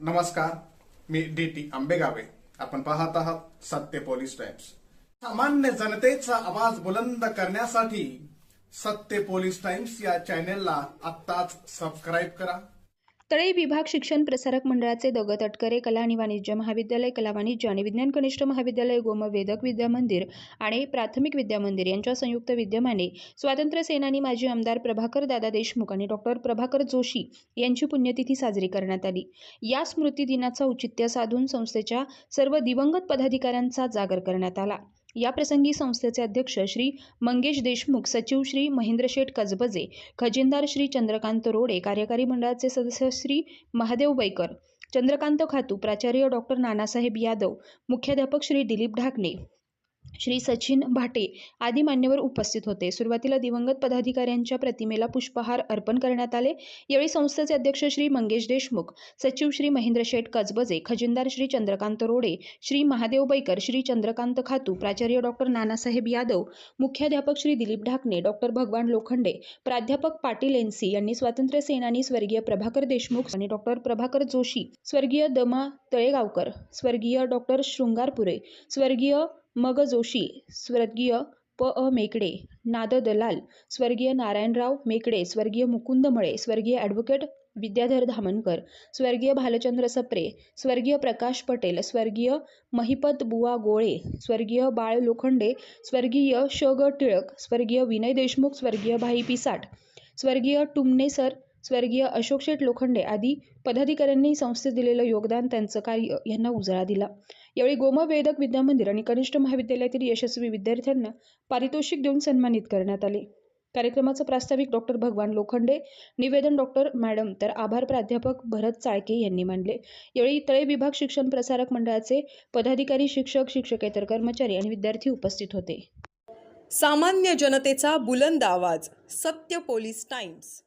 नमस्कार मी D T आंबेगावे. आपण पाहत आहात सत्य पोलीस टाइम्स. सामान्य जनतेचा आवाज बुलंद करण्यासाठी सत्य पोलीस टाइम्स या चॅनेलला आत्ताच सबस्क्राईब करा. तळे विभाग शिक्षण प्रसारक मंडळाचे दग तटकरे कला आणि वाणिज्य महाविद्यालय कला वाणिज्य आणि विज्ञान कनिष्ठ महाविद्यालय गोम वेदक विद्या मंदिर आणि प्राथमिक विद्या मंदिर यांच्या संयुक्त विद्यमाने स्वातंत्र्य सेनानी माजी आमदार प्रभाकर दादा देशमुख आणि डॉक्टर प्रभाकर जोशी यांची पुण्यतिथी साजरी करण्यात आली. या स्मृती दिनाचा औचित्य साधून संस्थेच्या सर्व दिवंगत पदाधिकाऱ्यांचा जागर करण्यात आला. याप्रसंगी संस्थेचे अध्यक्ष श्री मंगेश देशमुख सचिव श्री महेंद्र शेठ कसबजे खजिनदार श्री चंद्रकांत रोडे कार्यकारी मंडळाचे सदस्य श्री महादेव बैकर चंद्रकांत खातू प्राचार्य डॉक्टर नानासाहेब यादव मुख्याध्यापक श्री दिलीप ढाकणे श्री सचिन भाटे आदी मान्यवर उपस्थित होते. सुरुवातीला दिवंगत पदाधिकाऱ्यांच्या प्रतिमेला पुष्पहार अर्पण करण्यात आले. यावेळी संस्थेचे अध्यक्ष श्री मंगेश देशमुख सचिव श्री महेंद्र शेठ कजबजे खजिनदार श्री चंद्रकांत रोडे श्री महादेव बैकर श्री चंद्रकांत खातू प्राचार्य डॉक्टर नानासाहेब यादव मुख्याध्यापक श्री दिलीप ढाकणे डॉक्टर भगवान लोखंडे प्राध्यापक पाटील एनसी यांनी स्वातंत्र्य सेनानी स्वर्गीय प्रभाकर देशमुख आणि डॉक्टर प्रभाकर जोशी स्वर्गीय दमा तळेगावकर स्वर्गीय डॉक्टर शृंगारपुरे स्वर्गीय मग जोशी स्वर्गीय प अ मेकडे नाद दलाल स्वर्गीय नारायणराव मेकडे स्वर्गीय मुकुंद मळे स्वर्गीय ॲडव्होकेट विद्याधर धामणकर स्वर्गीय भालचंद्र सप्रे स्वर्गीय प्रकाश पटेल स्वर्गीय महिपत बुवा गोळे स्वर्गीय बाळ लोखंडे स्वर्गीय श ग टिळक स्वर्गीय विनय देशमुख स्वर्गीय भाई पिसाट स्वर्गीय टुमने सर स्वर्गीय अशोक शेठ लोखंडे आदी पदाधिकाऱ्यांनी संस्थेत दिलेलं योगदान त्यांचं कार्य यांना उजाळा दिला. यावेळी गोम वेदक विद्यामंदिर आणि कनिष्ठ महाविद्यालयातील यशस्वी विद्यार्थ्यांना पारितोषिक देऊन सन्मानित करण्यात आले. कार्यक्रमाचं प्रास्ताविक डॉक्टर भगवान लोखंडे निवेदन डॉक्टर मॅडम तर आभार प्राध्यापक भरत चाळके यांनी मानले यावेळी तळे विभाग शिक्षण प्रसारक मंडळाचे पदाधिकारी शिक्षक शिक्षकेतर कर्मचारी आणि विद्यार्थी उपस्थित होते. सामान्य जनतेचा बुलंद आवाज सत्य पोलीस टाइम्स.